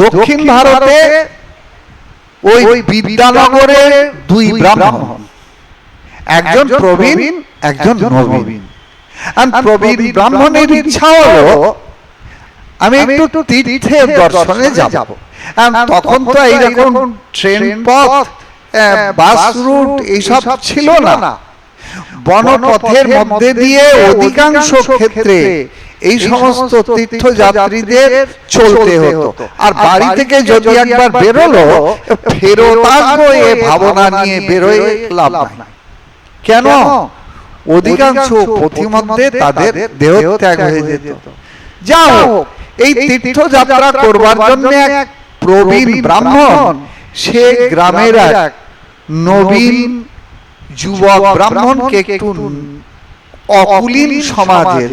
দক্ষিণ ভারতে ওই বিদ্যানগরে দুই ব্রাহ্মণ। একজন প্রবীণ একজন নবীন। আর প্রবীণ ব্রাহ্মণের ইচ্ছা হলো আমি একটু তীর্থের দর্শনে যাব। তখন তো এইরকম ট্রেন পথ বাস রুট এইসব ছিল না। বনপথের মধ্যে দিয়ে অধিকাংশ ক্ষেত্রে এই সমস্ত তীর্থযাত্রীদের চলতে হতো। আর বাড়ি থেকে যদি একবার বেরোলো ফেরত আসব এ ভাবনা নিয়ে বেরোয় লাভ নাই। কেন? অধিকাংশ পথিমধ্যে তাদের দেহ ত্যাগ হয়ে যেত। যাও এই তীর্থযাত্রা করবার জন্য এক প্রবীণ ব্রাহ্মণ সে গ্রামের এক নবীন যুবক ব্রাহ্মণকে একটু অকুলীন সমাজের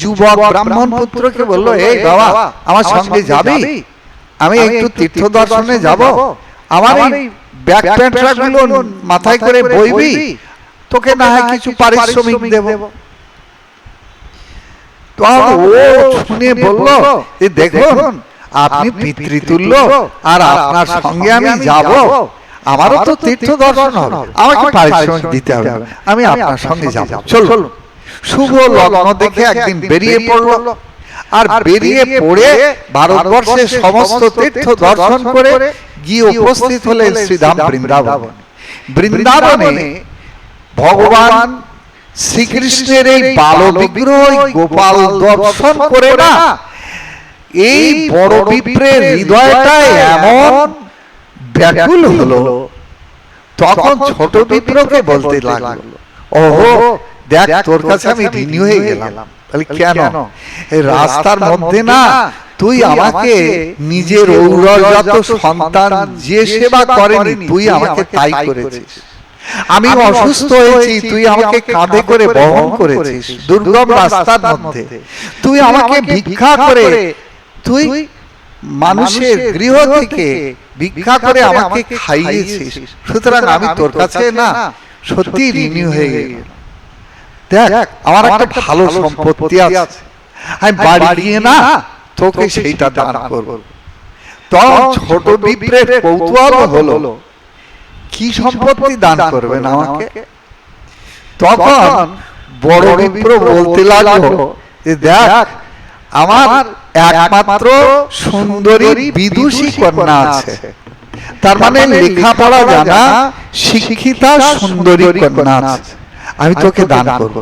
যুবক ব্রাহ্মণ পুত্রকে বলল এই বাবা আমার সঙ্গে যাবি? আমি একটু তীর্থ দর্শনে যাব। আমার এই গুলো মাথায় করে বইবি? তোকে না হয় কিছু পারিশ্রমিক দেব। তখন ও শুনে বলল যে দেখুন আপনি পিতৃতুল্য আর আপনার সঙ্গে আমি যাব। আমারও তো তীর্থ দর্শন হবে। আমাকে পারিশ্রমিক দিতে হবে। আমি আপনার সঙ্গে যাব। চলুন। শুভ লগ্ন দেখে একদিন বেরিয়ে পড়ল। আর বেরিয়ে পড়ে ভারতবর্ষের সমস্ত তীর্থ দর্শন করে গিয়ে উপস্থিত হলেন শ্রীধাম বৃন্দাবন। বৃন্দাবনে। ভগবান শ্রীকৃষ্ণের এই বাল বিগ্রহ গোপাল দর্শন করে না। এই বড় বিপ্রের হৃদয়টা এমন ব্যাকুল হলো। তখন ছোট বিপ্রকে বলতে লাগল ওহো দেখ তোর কাছে আমি ঋণী হয়ে গেলাম। তাহলে কেন? রাস্তার মধ্যে না তুই আমাকে নিজের ঔরজাত সন্তান যে সেবা করেনি তুই আমাকে তাই করেছিস। আমি অসুস্থ হয়েছি তুই আমাকে কাঁধে করে বহন করেছিস। দুর্গম রাস্তার মধ্যে। তুই আমাকে ভিক্ষা করে তুই মানুষের গৃহ থেকে ভিক্ষা করে আমাকে খাইয়েছিস। সুতরাং আমি তোর কাছে না সত্যি ঋণী হয়ে গেল দেখ আমার একটা ভালো সম্পত্তি আছে। আমি বাড়ি গিয়ে না তোকে সেইটা দান করব। তখন ছোট বিপ্রের কৌতূহল হলো কি সম্পত্তি দান করবেন আমাকে? তখন বড় বিপ্র বলতে লাগল যে দেখ আমার একমাত্র সুন্দরী বিদুষী কন্যা আছে। তার মানে লেখাপড়া জানা শিক্ষিতা সুন্দরী কন্যা আছে। আমি তোকে দান করব।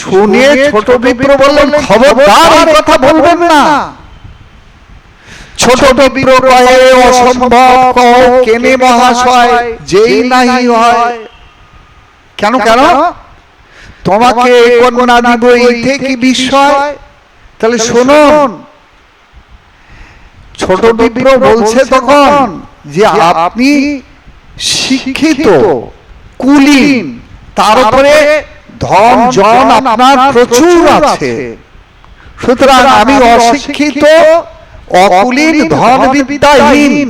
শুনে ছোট বিপ্র বললেন খবরদার এই কথা বলবেন না। ছোট বিপ্র কয়ে অসম্ভব কও কেনে মহাশয় যেই নাহি হয়। কেন কেন তোমাকে কন্যা দিব এইতে কি বিস্ময়। তাহলে শুনুন। ছোট বিপ্র বলছে তখন যে আপনি শিক্ষিত। কুলীন। তার উপরে ধন জন আপনার প্রচুর আছে। সুতরাং আমি অশিক্ষিত অকুলীন ধন বিদ্যাহীন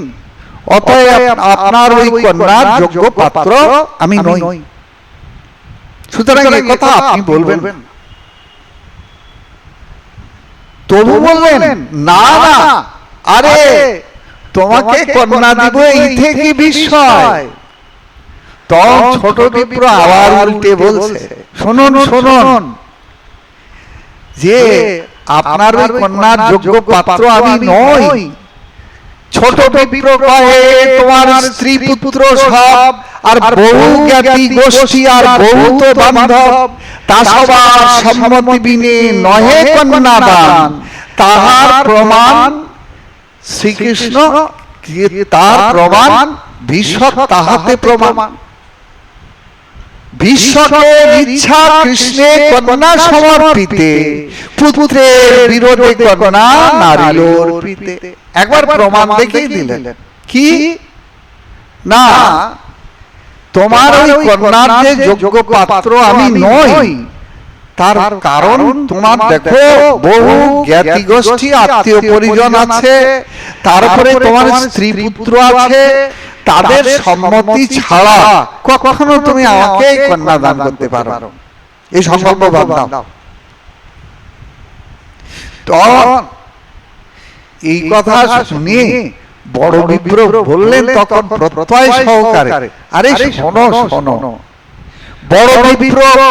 অতএব আপনার ওই কন্যার যোগ্য পাত্র আমি নই। সুতরাং এই কথা আপনি বলবেন। তবু বললেন না না আরে তোমাকে কন্যা দিব এই থেকে বিস্ময়। তখন ছোট বিপ্র আবার উল্টে বলছে শুনুন শুনুন যে আপনার ওই কন্যার যোগ্য পাত্র আমি নই। ছোট বিপ্র কহে তোমার স্ত্রী পুত্র সব আর বহু জ্ঞাতি গোষ্ঠী আর বহু তো বান্ধব তা সবার সম্মতি বিনে নহে কন্যা দান তাহার প্রমাণ শ্রীকৃষ্ণ তার প্রমাণ বিশ্বক তাহাতে প্রমাণ। ইচ্ছা কৃষ্ণে কন্যা সমর্পিতে পুত্রের বিরোধে কন্যা অর্পিতে। একবার প্রমাণ দেখিয়ে দিলেন। কি? না তোমার ওই কন্যার যে যোগ্য পাত্র আমি নই তার কারণ তোমার দেখো বহু জ্ঞাতি গোষ্ঠী আত্মীয় পরিজন আছে তারপরে তোমার স্ত্রী পুত্র আছে তাদের সম্মতি ছাড়া কখনো তুমি আমাকে কন্যা দান করতে পারো। এই সংকল্প ভাবনা তখন এই কথা শুনে বড় বিপ্র বললেন তখন প্রত্যয় সহকারে। আরে শোনো শোনো বড়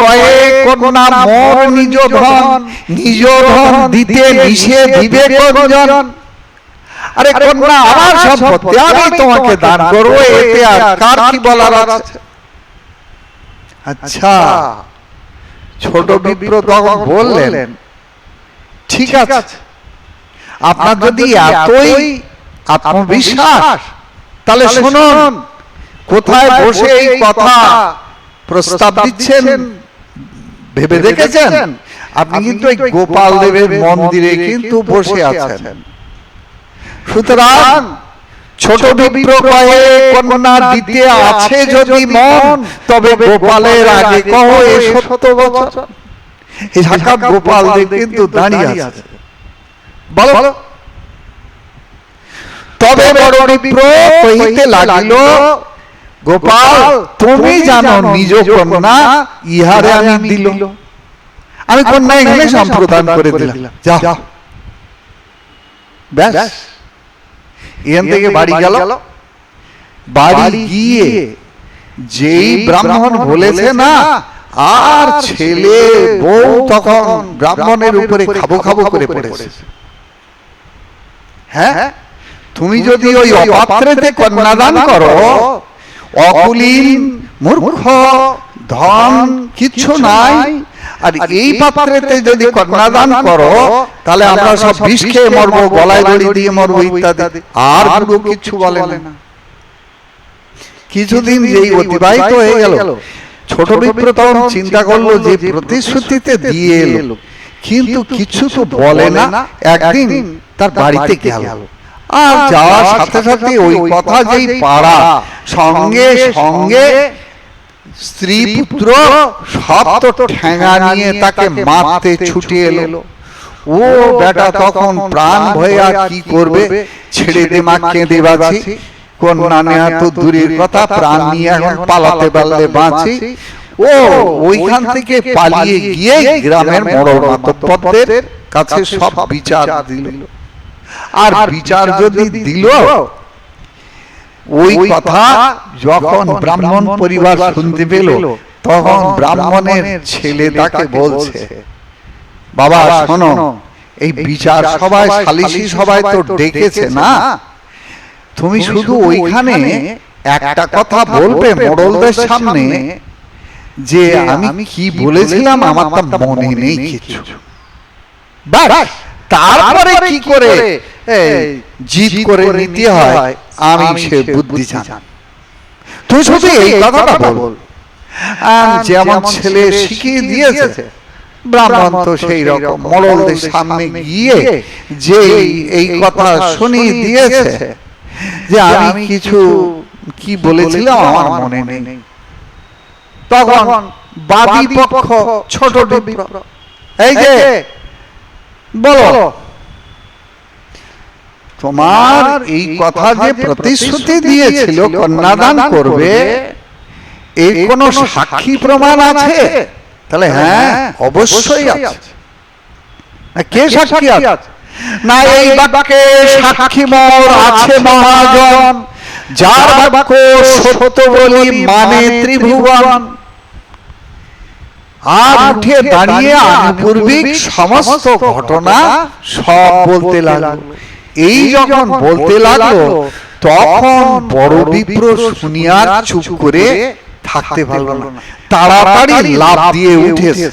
কয়ে কন্যা মোর নিজ ধন নিজ ধন দিতে মিশে আরে কন্যা আমার সম্পত্তি আমি তোমাকে দান করব এতে আর কার কি বলার আছে? আচ্ছা ছোট বিপ্র তখন বললেন ঠিক আছে আপনার যদি এতই আত্মবিশ্বাস তাহলে শুনুন কোথায় বসে এই কথা প্রস্তাব দিচ্ছেন? ভেবে দেখেছেন? আপনি কিন্তু এই গোপাল দেবের মন্দিরে কিন্তু বসে আছেন। সুতরাং ছোট বিপ্র কয়ে কন্যা দিতে আছে যদি মন তবে গোপালের আগে কহ এ সত্য বচন। এই সাক্ষাৎ গোপাল কিন্তু দাঁড়িয়ে আছে। বলো। তবে বড় বিপ্র কহিতে লাগিল গোপাল তুমি জানো নিজ কন্যা ইহারে আমি দিল আমি কন্যা এখানে সম্প্রদান করে দিলাম। যাও। ব্যাস। এখান থেকে বাড়ি গেল। বাড়ি গিয়ে যেই ব্রাহ্মণ বলেছে না আর ছেলে বউ তখন ব্রাহ্মণের উপরে খাব খাব করে পড়েছে। হ্যাঁ? তুমি যদি ওই অপাত্রেতে কন্যাদান করো অকুলীন মূর্খ ধন কিচ্ছু নাই আর এই পাত্রেতে যদি কন্যাদান করো তাহলে আমরা সব বিষ খেয়ে মরবো গলায় দড়ি দিয়ে মরবো ইত্যাদি। আর গুরু কিচ্ছু বলে না। কিছুদিন যেই অতিবাহিত হয়ে গেল ছোট বিপ্র তখন চিন্তা করল যে প্রতিশ্রুতিতে দিয়ে এলো। কিন্তু কিছু তো বলে না একদিন তার বাড়িতে গেল। আর যাওয়ার সাথে সাথে ওই কথা যেই পাড়া সঙ্গে সঙ্গে স্ত্রী পুত্র সব তো ঠেঙা নিয়ে তাকে মারতে ছুটে এলো। ও বেটা তখন প্রাণ ভয়ে আর কি করবে? ছেড়ে দে মা কেঁদে বাঁচি। কন্যা নেওয়া তো দূরের কথা প্রাণ নিয়ে এখন পালাতে পারলে বাঁচি। ও ওইখান থেকে পালিয়ে গিয়ে গ্রামের মরণ মাতব্বরদের কাছে সব বিচার দিল। আর বিচার যদি দিল ওই কথা যখন ব্রাহ্মণ পরিবার শুনতে পেল তখন ব্রাহ্মণের ছেলে তাকে বলছে বাবা শোনো এই বিচার সবাই সালিশি সবাই তো ডেকেছে না? তুমি শুধু ওইখানে একটা কথা বলবে মোড়লদের সামনে যে আমি কি বলেছিলাম আমার তা মনে নেই কিছু। বাস তারপরে কি করে? জিত করে নিতে হয় আমি সে বুদ্ধি জান। তুই শুধু এই কথাটা বল। যেমন ছেলে শিখিয়ে দিয়েছে ব্রাহ্মণ তো সেই রকম মরলদের সামনে গিয়ে যে এই কথা শুনিয়ে দিয়েছে যে আমি কিছু কি বলেছিলাম আমার মনে নেই। তখন বাদী পক্ষ ছোট এই যে বলো। তোমার এই কথা যে প্রতিশ্রুতি দিয়েছিল কন্যাদান করবে এর কোন সাক্ষী প্রমাণ আছে? তাহলে হ্যাঁ অবশ্যই আছে। কে সাক্ষী আছে? না এই বাক্যে সাক্ষী মোর আছে মহাজন। যার বাক্য সত্য বলি মানে ত্রিভুবন। আর উঠে দাঁড়িয়ে আনুপূর্বিক সমস্ত ঘটনা সব বলতে লাগল। এই যখন বলতে লাগল তখন বড় বিপ্র শুনিয়ার চুপ করে থাকতে পারল না। তাড়াতাড়ি লাভ দিয়ে উঠেছে।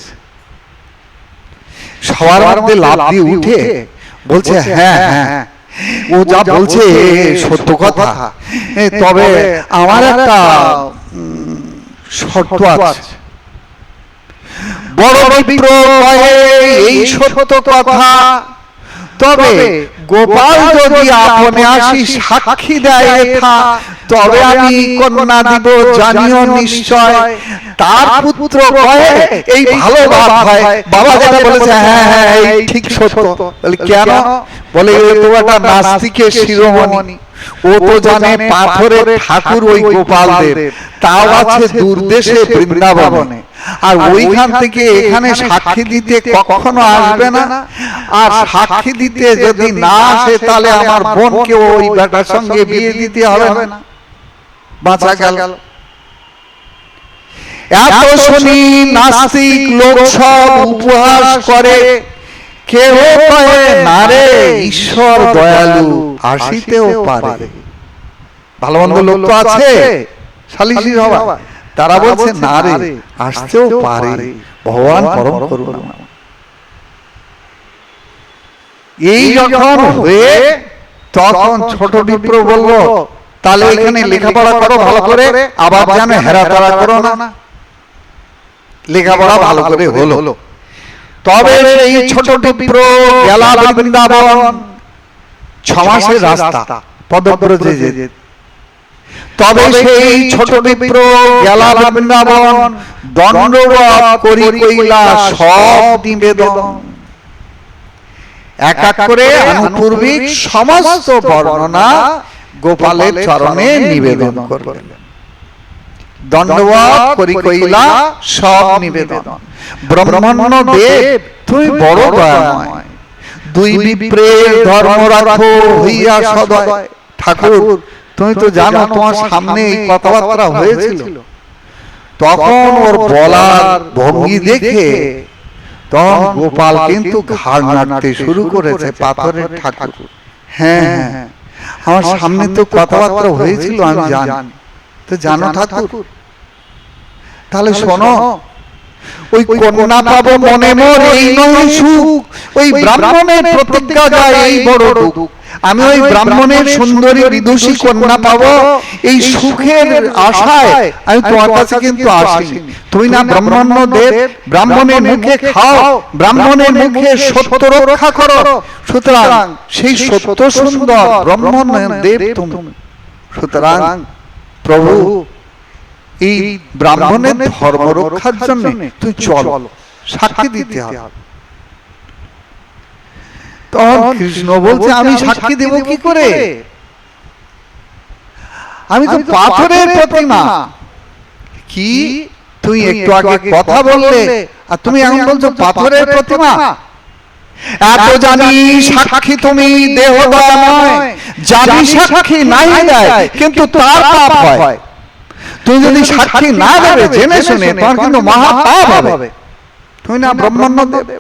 সবার মধ্যে লাভ দিয়ে উঠে। বলছে হ্যাঁ হ্যাঁ ও যা বলছে সত্য কথা। তবে আমার একটা শর্ত আছে বড় বিপ্র এই সত্য কথা। তবে গোপাল যদি আপনে আসি সাক্ষী দেয় তবে আমি কন্যা দিব জানিও নিশ্চয়। তার পুত্র কয়ে এই ভালো বাপ হয়। বাবা যেটা বলেছে হ্যাঁ হ্যাঁ এই ঠিক সত্য। বলে কেন? বলে ও তো একটা নাস্তিকের শিরোমণি। ও তো জানে পাথরের ঠাকুর ওই গোপাল দেব তাও আছে দূর দেশে বৃন্দাবনে। আর ওইখান থেকে এখানে সাক্ষী দিতে কখনো আসবে না। আর সাক্ষী দিতে যদি না আসে তাহলে আমার বোনকে ওই বেটার সঙ্গে বিয়ে দিতে হবে না। বাঁচা গেল। এত শুনি নাস্তিক লোক সব উপহাস করে। কেহ না রে। ঈশ্বর দয়ালু আসিতেও পারে। ভালো মন্দ লোক তো আছে। সভা তারা বলছে না রে আসতেও পারে। ভগবান পরম করুণা। এই যখন হয়ে তখন ছোট বিপ্র বলল তাহলে এখানে লেখাপড়া করো ভালো করে। আবার যেন হেরা তারা করো না। লেখাপড়া ভালো করে হলো। তবে এই ছোট বিপ্র গেলা বৃন্দাবন ছ মাসের রাস্তা পদব্রজে যে তবে সেই ছোট বিপ্র গেলা বৃন্দাবন দণ্ডবত করি কইলা সব নিবেদন। এক এক করে আনুপূর্বিক সমস্ত বর্ণনা গোপালের চরণে নিবেদন করি কইলা সব নিবেদন। ব্রহ্মণ্য দেব তুই বড় দয়াময়। দুই বিপ্রের ধর্ম রাখো হইয়া সদয়। ঠাকুর তুমি তো জানো তোমার সামনে এই কথাবার্তা হয়েছিল। তখন ওর বলার ভঙ্গি দেখে তখন গোপাল কিন্তু ঘাড় নাড়তে শুরু করেছে পাথরের ঠাকুর। হ্যাঁ হ্যাঁ আমার সামনে তো কথাবার্তা হয়েছিল আমি জানি। তো জানো ঠাকুর? তাহলে শোনো ওই কন্যা পাবো মনে মোর এই নয় সুখ। ওই ব্রাহ্মণের প্রতিজ্ঞা যায় এই বড় দুঃখ। আমি ওই ব্রাহ্মণের সুন্দরী বিদুষী কন্যা পাবো। এই সুখের আশায় আমি তোমার কাছে কিন্তু আসিনি। তুমি না ব্রাহ্মণ্য দেব ব্রাহ্মণের মুখে খাও ব্রাহ্মণের মুখে সত্য রক্ষা করো। সুতরাং সেই সত্য সুন্দর ব্রাহ্মণ দেব তুমি। সুতরাং প্রভু এই ব্রাহ্মণের ধর্ম রক্ষার জন্য তুই চল সাক্ষী দিতে হবে। তখন কৃষ্ণ বলছে আমি সাক্ষী দেব কি করে? আমি তো পাথরের প্রতিমা। কি? তুই একটু আগে কথা বললে আর তুমি এখন বলছো পাথরের প্রতিমা? এত জানি সাক্ষী তুমি দেহ নয়। জানি সাক্ষী নাই দেয় কিন্তু তার পাপ হয়। তুমি যদি সাক্ষী না দেবে জেনে শুনে তোমার কিন্তু মহা পাপ হবে। তুমি না ব্রহ্মাণ্ড দেবে।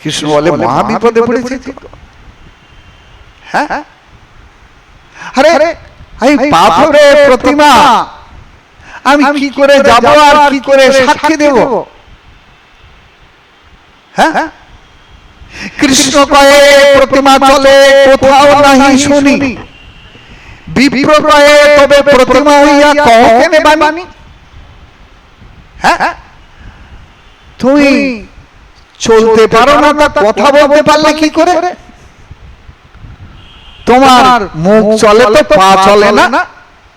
কৃষ্ণ বলে মহা বিপদে পড়েছি তো। হ্যাঁ? আরে এই পাথরের প্রতিমা। আমি কি করে যাব আর কি করে সাক্ষী দেব? হ্যাঁ? কৃষ্ণ কয়ে প্রতিমা চলে কোথাও নাহি শুনি। বিপ্র কয়ে তবে প্রতিমা হইয়া বানি হ্যাঁ? তুমি চলতে পারো না তা কথা বলতে পারলে কি করে? তোমার মুখ চলে তো পা চলে না?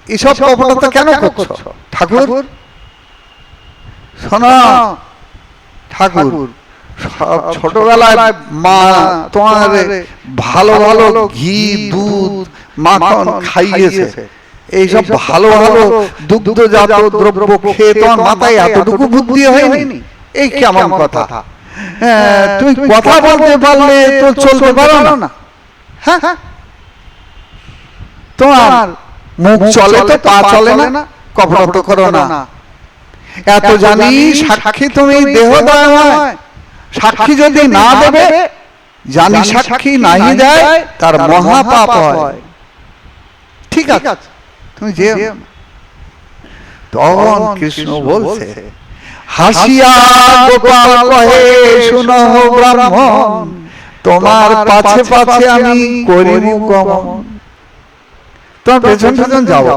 এসব কপটতা কেন করছ? ঠাকুর? শোনো ঠাকুর সব ছোটবেলায় মা তোমার ভালো ভালো ঘি দুধ মাখন খাইয়েছে। এইসব ভালো ভালো দুগ্ধজাত দ্রব্য খেয়ে তোমার মাথায় এতটুকু বুদ্ধি হয়নি? এই কেমন কথা? তুমি কথা বলতে পারলে তো চলতে পারো না। হ্যাঁ। তোমার মুখ চলে তো পা চলে না। কপট করো না। এত জানি সাক্ষী তুমি দেহ সাক্ষী যদি না দেবে জানি সাক্ষী নাই দেয় তার মহা পাপ হয়। ঠিক আছে। তুমি যে তখন কৃষ্ণ বলছে হাসিয়া, গোপাল কহে, শুনো ব্রাহ্মণ, তোমার পাছে পাছে আমি করিব গমন তোমার পেছন পেছন যাব।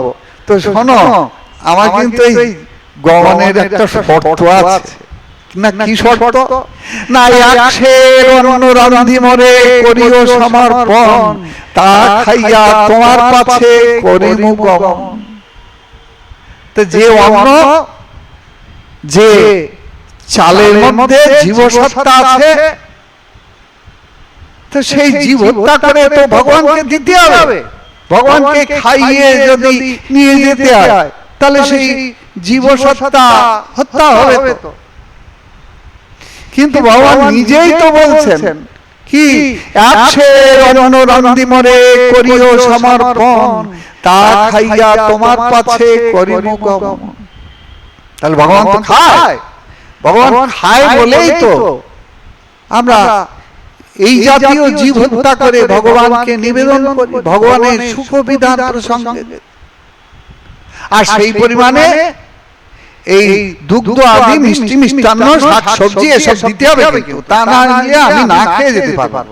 তো শোনো, আমার কিন্তু এই গমনের একটা শর্ত আছে। না, কি শর্ত? না একশের অন্ন রান্ধি মরে করিও সমর্পণ, তা খাইয়া তোমার পাছে করিব গমন তো যে অন্ন যে চালের মধ্যে জীবসত্তা আছে তো সেই জীব করে তো ভগবানকে দিতে হবে। ভগবানকে খাইয়ে যদি নিয়ে যেতে হয় তাহলে সেই জীবসত্তা হত্যা হবে তো। কিন্তু ভগবান নিজেই তো বলছেন কি অন্ন রান্দি মরে করিও সমর্পণ তা খাইয়া তোমার পাছে করিব গমন তাহলে ভগবান তো খায়। ভগবান খায় বলেই তো। আমরা এই জাতীয় জীব হত্যা করে ভগবানকে নিবেদন করি। ভগবানের সুখ বিধান প্রসঙ্গে। আর সেই পরিমাণে এই দুগ্ধ আদি মিষ্টি মিষ্টান্ন শাক সবজি এসব দিতে হবে কিন্তু। তা না আমি না খেয়ে যেতে পারব।